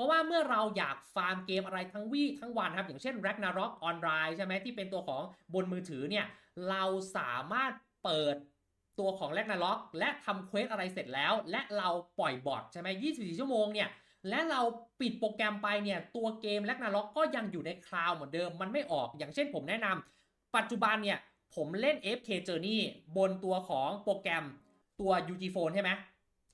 ราะว่าเมื่อเราอยากฟาร์มเกมอะไรทั้งวี่ทั้งวันครับ อย่างเช่น Ragnarok Online ใช่ไหมที่เป็นตัวของบนมือถือเนี่ย เราสามารถเปิดตัวของ Ragnarok และทำเควสอะไรเสร็จแล้ว และเราปล่อยบอทใช่ไหม24 ชั่วโมงเนี่ยและเราปิดโปรแกรมไปเนี่ย ตัวเกม Ragnarok ก็ยังอยู่ในคลาวด์เหมือนเดิม มันไม่ออกอย่างเช่นผมแนะนำปัจจุบันเนี่ย ผมเล่น FK Journey บนตัวของโปรแกรมตัว UG Phone ใช่ไหม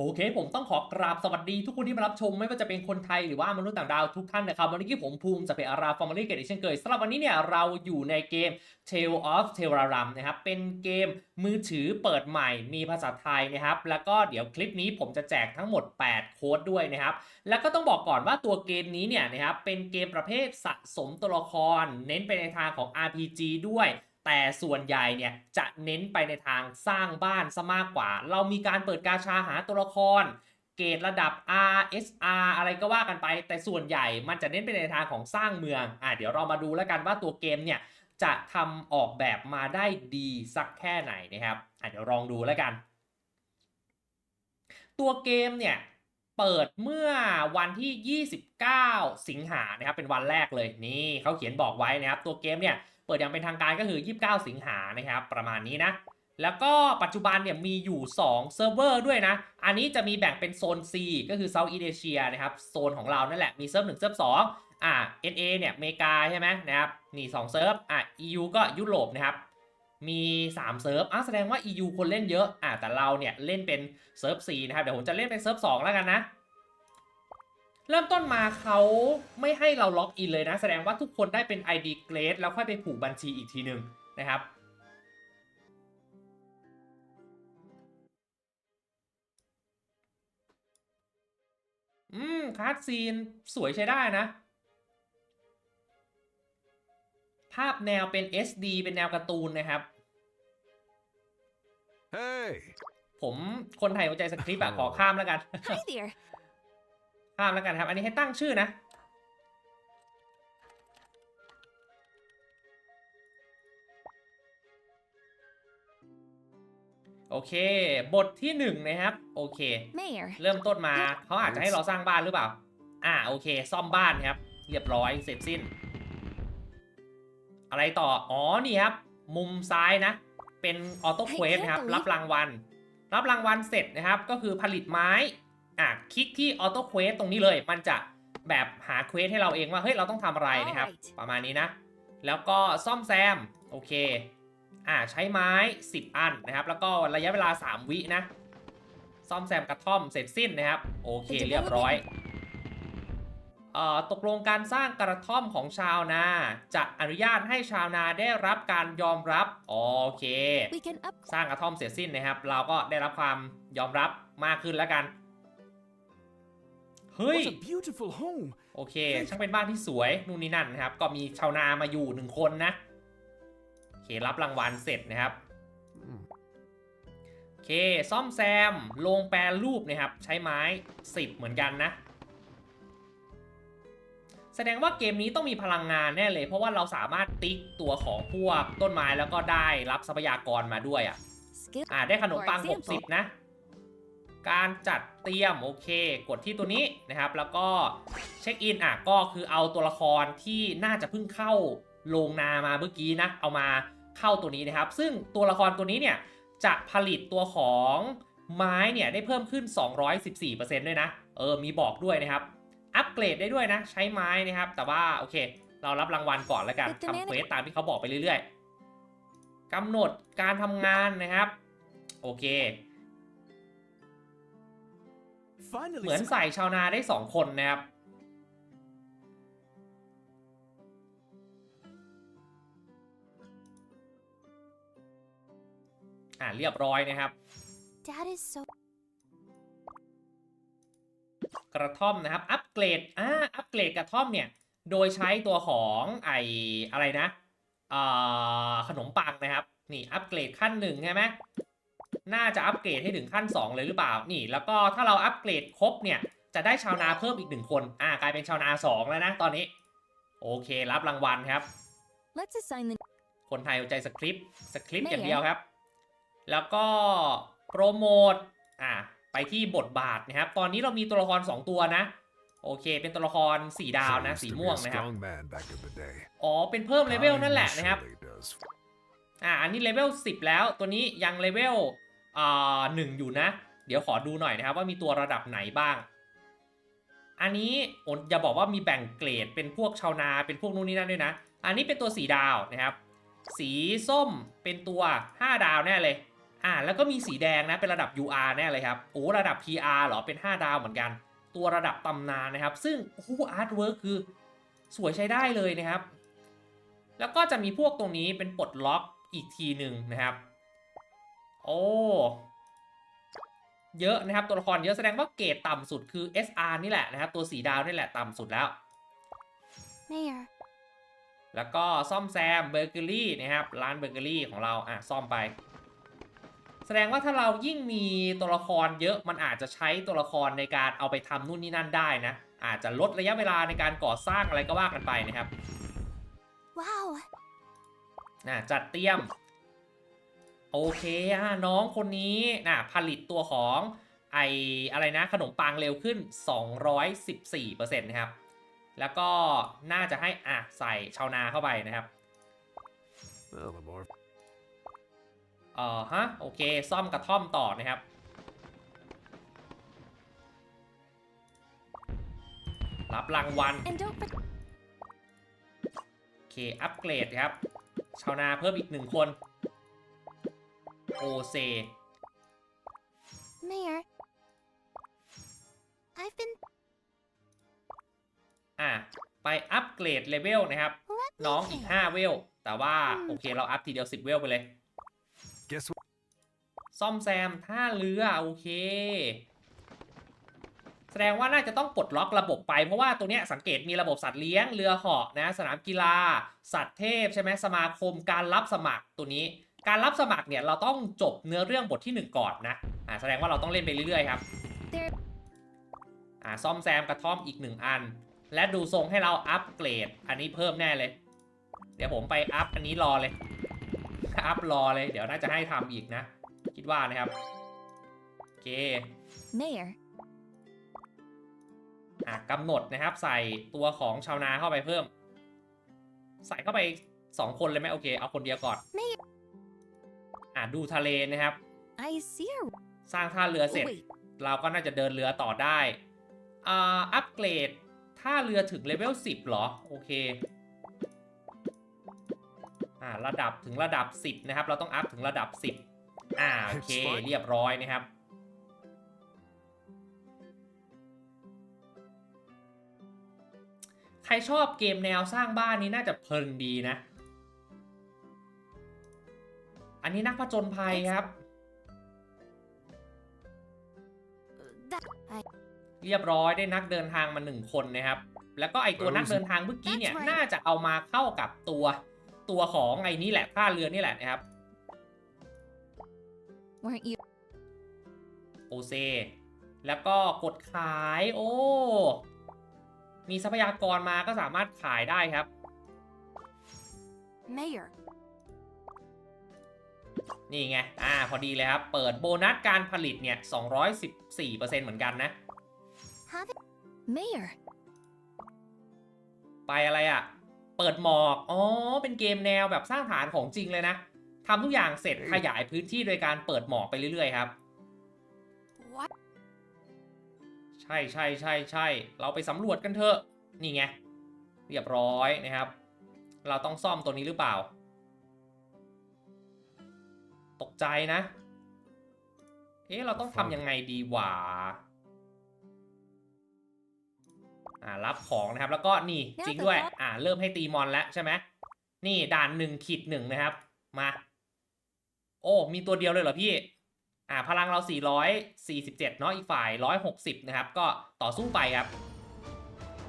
โอเค ผมต้องขอกราบสวัสดีทุกคนที่มารับชม ไม่ว่าจะเป็นคนไทยหรือว่ามนุษย์ต่างดาวทุกท่านนะครับวันนี้ผมภูมิจะเป็นอาราฟอร์มาลีเกตเช่นเคยสำหรับวันนี้เนี่ยเราอยู่ในเกม Tale of Terrarum นะครับเป็นเกมมือถือเปิดใหม่มีภาษาไทยนะครับ แล้วก็เดี๋ยวคลิปนี้ผมจะแจกทั้งหมด 8 โค้ดด้วยนะครับ แล้วก็ต้องบอกก่อนว่าตัวเกมนี้เนี่ยนะครับเป็นเกมประเภทสะสมตัวละคร เน้นไปในทางของ RPG ด้วย แต่ส่วนใหญ่เนี่ยจะเน้นไปในทางสร้างบ้านซะมากกว่า เรามีการเปิดกาชาหาตัวละคร เกรดระดับ R S R อะไรก็ว่ากันไป แต่ส่วนใหญ่มันจะเน้นไปในทางของสร้างเมืองอะเดี๋ยวเรามาดูแล้วกันว่าตัวเกมเนี่ยจะทำออกแบบมาได้ดีสักแค่ไหนนะครับอะเดี๋ยวลองดูแล้วกัน ตัวเกมเนี่ย เปิดเมื่อวันที่ 29 สิงหานะครับเป็นวันแรกเลยนี่เขาเขียนบอกไว้นะครับตัวเกมเนี่ยเปิดอย่างเป็นทางการก็คือ 29 สิงหานะครับประมาณนี้นะแล้วก็ปัจจุบันเนี่ยมีอยู่2เซิร์ฟเวอร์ด้วยนะ อันนี้จะมีแบ่งเป็นโซน C ก็คือ South East Asia นะครับ โซนของเรานั่นแหละ มีเซิร์ฟ1เซิร์ฟ2อ่า NA เนี่ยอเมริกาใช่ไหมนะครับ นี่2เซิร์ฟ อะ EU ก็ยุโรปนะครับ มี 3 เซิร์ฟอะแสดงว่า EU คนเล่นเยอะอะแต่เราเนี่ยเล่นเป็นเซิร์ฟ C นะครับ เดี๋ยวผมจะเล่นเป็นเซิร์ฟ2แล้วกันนะ เริ่มต้นมาเขาไม่ให้เราล็อกอินเลยนะ แสดงว่าทุกคนได้เป็น ID เกรดแล้วค่อยไปผูกบัญชีอีกทีหนึ่งนะครับอืมคาร์ดซีนสวยใช้ได้นะาพแนวเป็น SD เป็นแนวการ์ตูนนะครับ Hey! ผมคนไทยหัวใจสคริปต์อะขอข้ามแล้วกัน Hi there. ข้ามแล้วกันครับ อันนี้ให้ตั้งชื่อนะ โอเค บทที่หนึ่งนะครับ โอเค Mayor. เริ่มต้นมา เขาอาจจะให้เราสร้างบ้านหรือเปล่า อ่า โอเค ซ่อมบ้านครับ เรียบร้อย เสร็จสิ้น อะไรต่อ อ๋อ นี่ครับ มุมซ้ายนะ เป็นออโต้เควสนะครับ รับรางวัล รับรางวัลเสร็จนะครับ ก็คือผลิตไม้ อะ คลิกที่ออโต้เควสตรงนี้เลย มันจะแบบหาเควสให้เราเองว่า เฮ้ย เราต้องทำอะไรนะครับ Alright ประมาณนี้นะ แล้วก็ซ่อมแซม โอเค อ่า ใช้ไม้ 10 อันนะครับ แล้วก็ระยะเวลา 3 วินะ ซ่อมแซมกระท่อมเสร็จสิ้นนะครับ โอเค เรียบร้อยเอ่อ ตกลงการสร้างกระท่อมของชาวนา จะอนุญาตให้ชาวนาได้รับการยอมรับ โอเค We can up. สร้างกระท่อมเสร็จสิ้นนะครับ เราก็ได้รับความยอมรับมากขึ้นแล้วกัน เฮ้ย What a beautiful home! โอเค ช่างเป็นบ้านที่สวย นู่นนี่นั่นนะครับ ก็มีชาวนามาอยู่หนึ่งคนนะ โอเค รับรางวัลเสร็จนะครับโอเค ซ่อมแซม ลงแปรรูปนะครับ ใช้ไม้ 10 เหมือนกันนะ แสดงว่าเกมนี้ต้องมีพลังงานแน่เลย เพราะว่าเราสามารถติ๊กตัวของพวกต้นไม้แล้วก็ได้รับทรัพยากรมาด้วยอะ Skill. อ่าได้ขนมปัง For example 60 นะ การจัดเตรียมโอเค กดที่ตัวนี้นะครับ แล้วก็เช็คอินอะก็คือเอาตัวละครที่น่าจะเพิ่งเข้าโรงนามาเมื่อกี้นะ เอามาเข้าตัวนี้นะครับ ซึ่งตัวละครตัวนี้เนี่ยจะผลิตตัวของไม้เนี่ยได้เพิ่มขึ้น 214%ด้วยนะ เออ มีบอกด้วยนะครับ อัปเกรดได้ด้วยนะ ใช้ไม้นะครับ แต่ว่าโอเค เรารับรางวัลก่อนแล้วกันทำเควสตามที่เขาบอกไปเรื่อยๆกำหนดการทำงานนะครับ โอเค Finally, เหมือน some- ใส่ชาวนาได้2คนนะครับอ่าเรียบร้อยนะครับ Dad is so กระท่อมนะครับ อัปเกรดอ่าอัปเกรดกระท่อมเนี่ย โดยใช้ตัวของไออะไรนะอ่าขนมปังนะครับ นี่อัปเกรดขั้นหนึ่งใช่ไหมน่าจะอัปเกรดให้ถึงขั้น 2 เลยหรือเปล่า นี่ แล้วก็ถ้าเราอัปเกรดครบเนี่ย จะได้ชาวนาเพิ่มอีกหนึ่งคน อ่ากลายเป็นชาวนา 2 แล้วนะตอนนี้ โอเค รับรางวัลครับ Let's assign the คนไทยเอาใจสคริปต์ สคริปต์ไม่อย่างเดียวครับ แล้วก็โปรโมท อ่าไป ที่บทบาทนะครับ ตอนนี้เรามีตัวละคร 2 ตัวนะ โอเค เป็นตัวละคร4ดาวนะ used สี to be ม่วง a นะครับ strong man back in the day. อ๋อ เป็นเพิ่มเลเวล Time นั่นแหละนะครับ surely does อ่า อันนี้เลเวล10 แล้ว ตัวนี้ยังเลเวลอ่าหนึ่งอยู่นะ เดี๋ยวขอดูหน่อยนะครับ ว่ามีตัวระดับไหนบ้าง อันนี้โอนอย่าบอกว่ามีแบ่งเกรด เป็นพวกชาวนา เป็นพวกนู่นนี่นั่นด้วยนะ อันนี้เป็นตัวสีดาวนะครับ สีส้มเป็นตัว 5 ดาวแน่เลย อ่าแล้วก็มีสีแดงนะเป็นระดับ UR แน่เลยครับโอ้ระดับ PR เหรอเป็น 5 ดาวเหมือนกัน ตัวระดับตำนานนะครับ ซึ่งโอ้อาร์ตเวิร์คคือสวยใช้ได้เลยนะครับ แล้วก็จะมีพวกตรงนี้เป็นปลดล็อกอีกทีหนึ่งนะครับ โอ้เยอะนะครับตัวละครเยอะแสดงว่าเกรดต่ำสุดคือ SR นี่แหละนะครับ ตัวสีดาวนี่แหละต่ำสุดแล้ว mayor. แล้วก็ซ่อมแซมเบเกอรี่นะครับร้านเบเกอรี่ของเราอะซ่อมไป แสดงว่าถ้าเรายิ่งมีตัวละครเยอะมันอาจจะใช้ตัวละครในการเอาไปทำนู่นนี่นั่นได้นะ อาจจะลดระยะเวลาในการก่อสร้างอะไรก็ว่ากันไปนะครับ Wow. นะจัดเตรียม โอเคอะน้องคนนี้นะผลิตตัวของไออะไรนะขนมปังเร็วขึ้น 214%นะครับ แล้วก็น่าจะให้อะใส่ชาวนาเข้าไปนะครับ Well, the more เอ่อฮะโอเค ซ่อมกระท่อมต่อนะครับ รับรางวัล And don't forget โอเค อัปเกรดครับ ชาวนาเพิ่มอีกหนึ่งคน โอเซ mayor. I've been อะ ไปอัปเกรดเลเวลนะครับ let me น้องอีก think. 5เวล แต่ว่าอืมโอเคเราอัพทีเดียว 10 เวลไปเลย guess what? ซ่อมแซมท่าเรือโอเค แสดงว่าน่าจะต้องปลดล็อกระบบไปเพราะว่าตัวเนี้ยสังเกตมีระบบสัตว์เลี้ยงเรือเหาะนะสนามกีฬา สัตว์เทพใช่ไหมสมาคมการรับสมัครตัวนี้ การรับสมัครเนี่ยเราต้องจบเนื้อเรื่องบทที่ 1 ก่อนนะอ่าแสดงว่าเราต้องเล่นไปเรื่อยๆครับอ่าซ่อมแซมกระท่อมอีกหนึ่งอัน และดูทรงให้เราอัปเกรด อันนี้เพิ่มแน่เลย เดี๋ยวผมไปอัพอันนี้รอเลยอัพรอเลย เดี๋ยวน่าจะให้ทำอีกนะ ว่านะครับโอเค mayor. อะกำหนดนะครับ ใส่ตัวของชาวนาเข้าไปเพิ่ม ใส่เข้าไป2คนเลยไหมโอเค เอาคนเดียวก่อนไม่อะดูทะเลนะครับ I see her. สร้างท่าเรือเสร็จ Wait. เราก็น่าจะเดินเรือต่อได้อ่าอัปเกรดท่าเรือถึงเลเวล10เหรอ โอเคอ่าระดับถึงระดับ 10 นะครับ เราต้องอัพถึงระดับ 10 อ่าโอเคเรียบร้อยนะครับใครชอบเกมแนวสร้างบ้านนี้น่าจะเพลินดีนะ อันนี้นักผจญภัยครับ That I เรียบร้อยได้นักเดินทางมาหนึ่งคนนะครับ แล้วก็ไอตัวนักเดินทางเมื่อกี้เนี่ย That's right. น่าจะเอามาเข้ากับตัวตัวของไอ้นี่แหละท่าเรือนี่แหละนะครับ weren't you โอเซ แล้วก็กดขาย โอ้ มีทรัพยากรมาก็สามารถขายได้ครับ mayor? นี่ไง อ่า พอดีเลยครับ เปิดโบนัสการผลิตเนี่ย 214%เหมือนกันนะ Have it, mayor. ไปอะไรอะ่ะ เปิดหมอก อ๋อ เป็นเกมแนวแบบสร้างฐานของจริงเลยนะ ทำทุกอย่างเสร็จขยายพื้นที่โดยการเปิดหมอกไปเรื่อยๆครับ What? ใช่ใช่ใช่ใช่เราไปสำรวจกันเถอะ นี่ไง เรียบร้อยนะครับ เราต้องซ่อมตัวนี้หรือเปล่า ตกใจนะ เอ๊ะ เราต้องทำยังไงดีวะอ่ารับของนะครับ แล้วก็นี่จริงด้วย อ่า เริ่มให้ตีมอนแล้วใช่ไหมนี่ด่านหนึ่งขีดหนึ่งนะครับ มา โอ้มีตัวเดียวเลยเหรอพี่อ่าพลังเรา 447 เนาะอีกฝ่าย 160 นะครับ ก็ต่อสู้ไปครับ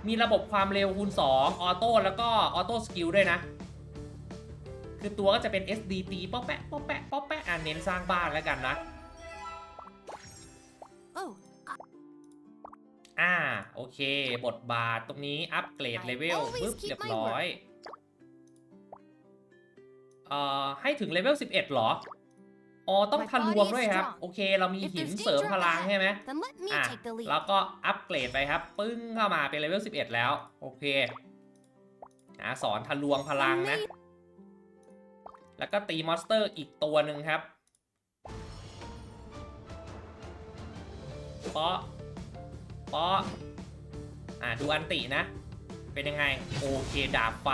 มีระบบความเร็วคูณ 2 ออโต้แล้วก็ออโต้สกิลด้วยนะ คือตัวก็จะเป็น SDT ป๊อปแปะป๊อปแปะป๊อปแปะอ่าเน้นสร้างบ้านแล้วกันนะ Oh, อ่า โอเค บทบาทตรงนี้อัปเกรด I เลเวล always ปึ๊บ keep เรียบ my ร้อย เอ่อให้ถึงเลเวล 11เหรอ อ๋อ ต้อง My ทะลวง body is ด้วยครับ strong. โอเค เรามี If หิน there's เสริม danger พลัง ahead, ใช่ไหม then let me อะ take the lead. แล้วก็อัปเกรดไปครับ ปึ้งเข้ามาเป็นเลเวล 11 แล้ว โอเคอะสอนทะลวงพลังนะ Amazing. แล้วก็ตีมอนสเตอร์อีกตัวหนึ่งครับเปาะเปาะอะดูอันตินะ เป็นยังไง โอเค ดาบไฟ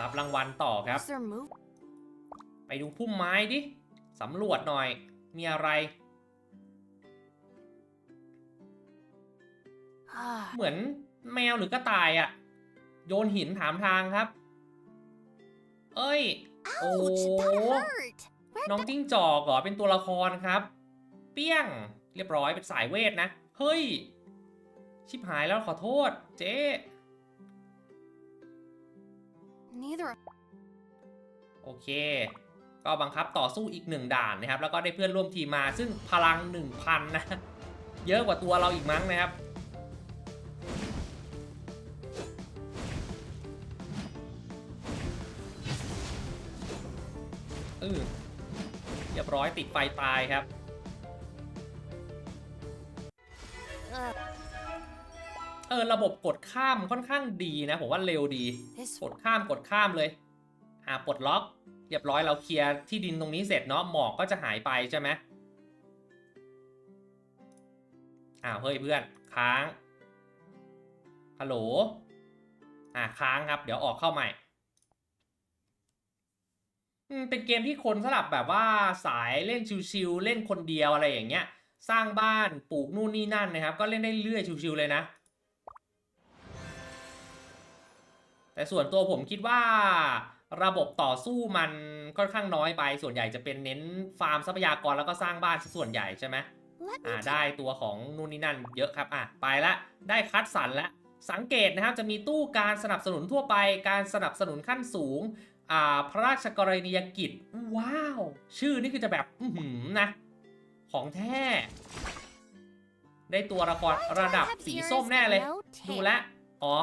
รับรางวัลต่อครับ Is there move? ไปดูพุ่มไม้ดิสำรวจหน่อย มีอะไร Ah, เหมือนแมวหรือกระต่ายอะโยนหินถามทางครับ เอ้ย โอ้ ouch, that hurt. Where น้องจิ้งจอกเหรอเป็นตัวละครครับ เปี้ยง เรียบร้อยเป็นสายเวทนะ เฮ้ย ชิบหายแล้วขอโทษ เจ๊ neither โอเค ก็บังคับต่อสู้อีกหนึ่งด่านนะครับ แล้วก็ได้เพื่อนร่วมทีมมา ซึ่งพลัง 1,000 นะ เยอะกว่าตัวเราอีกมั้งนะครับเออเรียบร้อยติดไฟตายครับ uh, เออระบบกดข้ามค่อนข้างดีนะ ผมว่าเร็วดี this กดข้ามกดข้ามเลย อ่าปลดล็อก เรียบร้อยเราเคลียร์ที่ดินตรงนี้เสร็จเนาะหมอกก็จะหายไปใช่ไหมอ้าวเฮ้ยเพื่อนค้างฮัลโหลอ่าค้างครับ เดี๋ยวออกเข้าใหม่อืมเป็นเกมที่คนสลับแบบว่าสายเล่นชิวๆเล่นคนเดียวอะไรอย่างเงี้ย สร้างบ้านปลูกนู่นนี่นั่นนะครับ ก็เล่นได้เรื่อยชิวๆเลยนะ แต่ส่วนตัวผมคิดว่าระบบต่อสู้มันค่อนข้างน้อยไป ส่วนใหญ่จะเป็นเน้นฟาร์มทรัพยากรแล้วก็สร้างบ้านซะส่วนใหญ่ใช่ไหม let me อ่า take ได้ตัวของนู่นนี่นั่นเยอะครับอะไปละได้คัดสรรแล้วสังเกตนะครับจะมีตู้การสนับสนุนทั่วไป การสนับสนุนขั้นสูงอ่าพระราชกรณียกิจ ว้าว ชื่อนี่คือจะแบบอือหือนะ ของแท้ ได้ตัวละครระดับ have สี ears ส้มแน่เลย and no ดู tail. แลว อ๋อ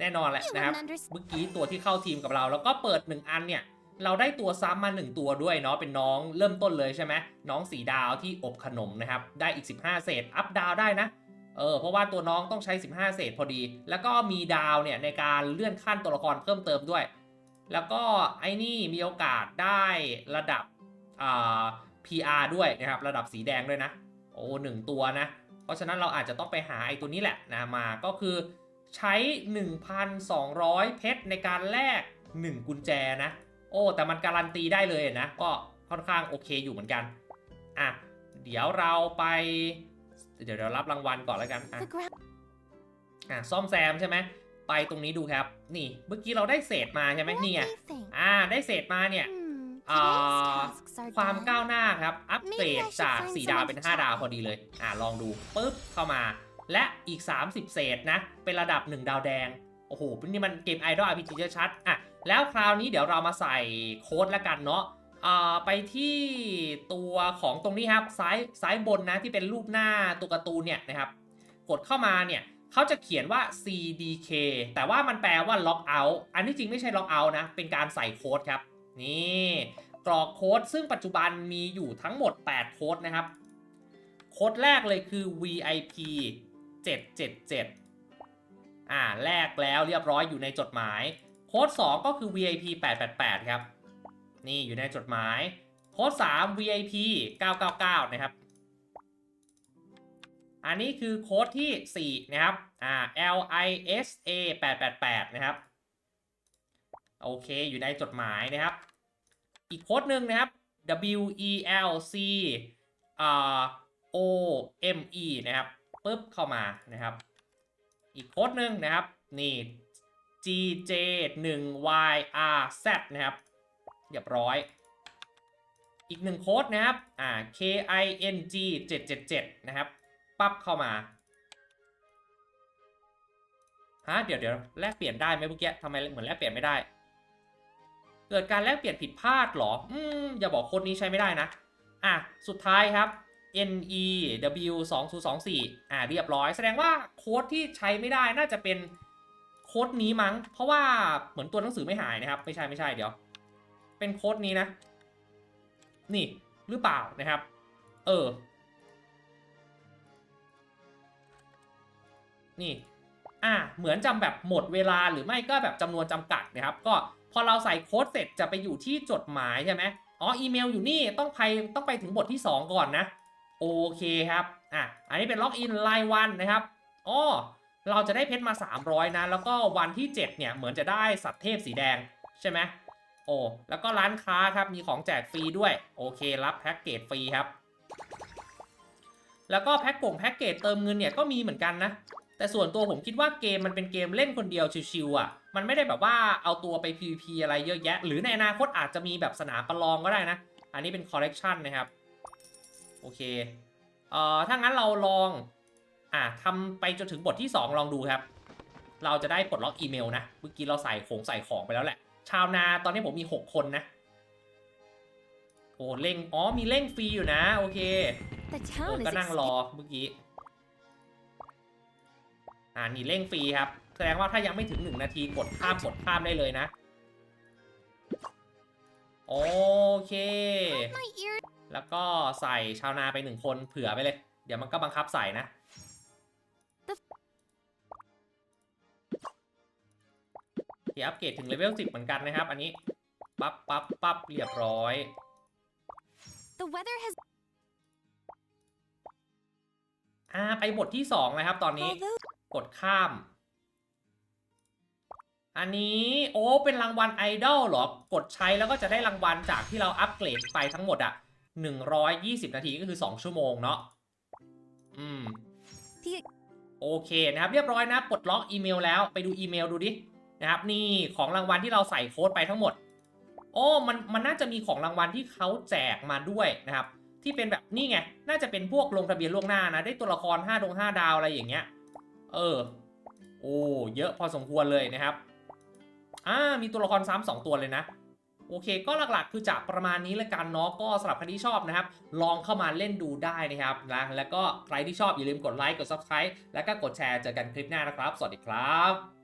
แน่นอนแหละ You นะครับ wouldn't understand. เมื่อกี้ตัวที่เข้าทีมกับเรา แล้วก็เปิด 1 อันเนี่ย เราได้ตัวซ้ำมา 1 ตัวด้วยเนาะ เป็นน้องเริ่มต้นเลยใช่ไหม น้องสีดาวที่อบขนมนะครับ ได้อีก 15 เศษ อัพดาวได้นะ เออ เพราะว่าตัวน้องต้องใช้ 15 เศษพอดี แล้วก็มีดาวเนี่ยในการเลื่อนขั้นตัวละครเพิ่มเติมด้วย แล้วก็ไอ้นี่มีโอกาสได้ระดับอ่า PR ด้วยนะครับ ระดับสีแดงด้วยนะ โอ้หนึ่งตัวนะ เพราะฉะนั้นเราอาจจะต้องไปหาไอ้ตัวนี้แหละนะ มา ก็คือ ใช้ 1,200 เพชรในการแลก 1 กุญแจนะ โอ้ แต่มันการันตีได้เลยนะ ก็ค่อนข้างโอเคอยู่เหมือนกัน อะ เดี๋ยวเราไป เดี๋ยวเดี๋ยวรับรางวัลก่อนแล้วกัน อะ The ground. อะซ่อมแซมใช่ไหม ไปตรงนี้ดูครับ นี่ เมื่อกี้เราได้เศษมาใช่ไหม What นี่ do ไง you think? อ่า ได้เศษมาเนี่ย Hmm, อ่า today's tasks are ความ done. ก้าวหน้าครับ อัปเกรด Maybe I should จาก find 4ดาว someone เป็น to 5ดาว talk พอดีเลย อ่าลองดูปุ๊บเข้ามา และอีก 30 เศษนะ เป็นระดับ 1 ดาวแดง โอ้โหนี่มันเกมไอดอล RPG ชัดอะแล้วคราวนี้เดี๋ยวเรามาใส่โค้ดล้วกันเนาะอ่าไปที่ตัวของตรงนี้ครับซ้ายซ้ายบนนะที่เป็นรูปหน้าตัวการ์ตูนเนี่ยนะครับ กดเข้ามาเนี่ยเขาจะเขียนว่า CDK แต่ว่ามันแปลว่า Lock Out อันที่จริงไม่ใช่ Lock Out นะ เป็นการใส่โค้ดครับ นี่กรอกโค้ดซึ่งปัจจุบันมีอยู่ทั้งหมด 8 โค้ดนะครับ โค้ดแรกเลยคือ VIP 777 อ่า แลกแล้วเรียบร้อยอยู่ในจดหมาย โค้ด 2 ก็คือ VIP 888 ครับ นี่อยู่ในจดหมาย โค้ด 3 VIP 999 นะครับ อันนี้คือโค้ดที่ 4 นะครับ อ่า LISA 888 นะครับ โอเค อยู่ในจดหมายนะครับ อีกโค้ดหนึ่งนะครับ WELC อ่า OME นะครับ ปึ๊บเข้ามานะครับ อีกโค้ดหนึ่งนะครับ นี่ GJ 1 YRZ นะครับ เรียบร้อย อีกหนึ่งโค้ดนะครับ อ่า KING 777 นะครับ ปั๊บเข้ามา ฮะ เดี๋ยวเดี๋ยวแลกเปลี่ยนได้ไหมเมื่อกี้ทำไมเหมือนแลกเปลี่ยนไม่ได้ เกิดการแลกเปลี่ยนผิดพลาดหรอ อืม อย่าบอกโค้ดนี้ใช้ไม่ได้นะ อะ สุดท้ายครับ NEW 2 0 2 4อ่าเรียบร้อย แสดงว่าโค้ดที่ใช้ไม่ได้น่าจะเป็นโค้ดนี้มั้ง เพราะว่าเหมือนตัวหนังสือไม่หายนะครับ ไม่ใช่ไม่ใช่เดี๋ยว เป็นโค้ดนี้นะ นี่หรือเปล่านะครับ เออ นี่ อะเหมือนจำแบบหมดเวลาหรือไม่ก็แบบจำนวนจำกัดนะครับ ก็พอเราใส่โค้ดเสร็จจะไปอยู่ที่จดหมายใช่ไหมอ๋ออีเมลอยู่นี่ต้องไปต้องไปถึงบทที่ 2 ก่อนนะ โอเคครับอะอันนี้เป็นล็อกอินรายวันนะครับอ๋อเราจะได้เพชรมา 300 นะ แล้วก็วันที่ 7 เนี่ย เหมือนจะได้สัตว์เทพสีแดงใช่ไหมโอ้แล้วก็ร้านค้าครับมีของแจกฟรีด้วย โอเครับแพ็กเกจฟรีครับ แล้วก็แพ็กกงแพ็กเกจเติมเงินเนี่ยก็มีเหมือนกันนะ แต่ส่วนตัวผมคิดว่าเกมมันเป็นเกมเล่นคนเดียวชิวๆอะ มันไม่ได้แบบว่าเอาตัวไป PVP อะไรเยอะแยะ หรือในอนาคตอาจจะมีแบบสนามประลองก็ได้นะ อันนี้เป็นคอลเลกชันนะครับ โอเคเอ่อถ้างั้นเราลองอะทำไปจนถึงบทที่ 2 ลองดูครับ เราจะได้ปลดล็อกอีเมลนะ เมื่อกี้เราใส่ของใส่ของไปแล้วแหละ ชาวนาตอนนี้ผมมี 6 คนนะ โอ้เล่งอ๋อมีเล่งฟรีอยู่นะ โอเค The เอ town อ is ก็นั่งรอ expensive. เมื่อกี้อ่านี่เร่งฟรีครับ แสดงว่าถ้ายังไม่ถึงหนึ่งนาทีกดข้ามกดข้ามได้เลยนะ โอเค My ear แล้วก็ใส่ชาวนาไปหนึ่งคนเผื่อไปเลย เดี๋ยวมันก็บังคับใส่นะ ที่อัปเกรดถึงเลเวล 10 เหมือนกันนะครับ อันนี้ ปั๊บปั๊บปั๊บเรียบร้อย The weather has อ่าไปบทที่ 2 นะครับตอนนี้ although กดข้าม อันนี้โอ้เป็นรางวัลไอดอลเหรอ กดใช้แล้วก็จะได้รางวัลจากที่เราอัปเกรดไปทั้งหมดอะ 120 นาทีก็คือ 2 ชั่วโมงเนาะอืมที่โอเคนะครับ เรียบร้อยนะปลดล็อกอีเมลแล้วไปดูอีเมลดูดินะครับ นี่ของรางวัลที่เราใส่โค้ดไปทั้งหมดโอ้มันมันน่าจะมีของรางวัลที่เขาแจกมาด้วยนะครับ ที่เป็นแบบนี่ไงน่าจะเป็นพวกลงทะเบียนล่วงหน้านะ ได้ตัวละคร5ดง5ดาวอะไรอย่างเงี้ย เออ โอ้เยอะพอสมควรเลยนะครับอ่ามีตัวละครซ้ำสองตัวเลยนะ โอเคก็หลักๆ คือจะประมาณนี้ละกันเนาะก็สำหรับใครที่ชอบนะครับ ลองเข้ามาเล่นดูได้นะครับนะแล้วก็ใครที่ชอบอย่าลืมกดไลค์กด subscribe แล้วก็กดแชร์เจอกันคลิปหน้านะครับ สวัสดีครับ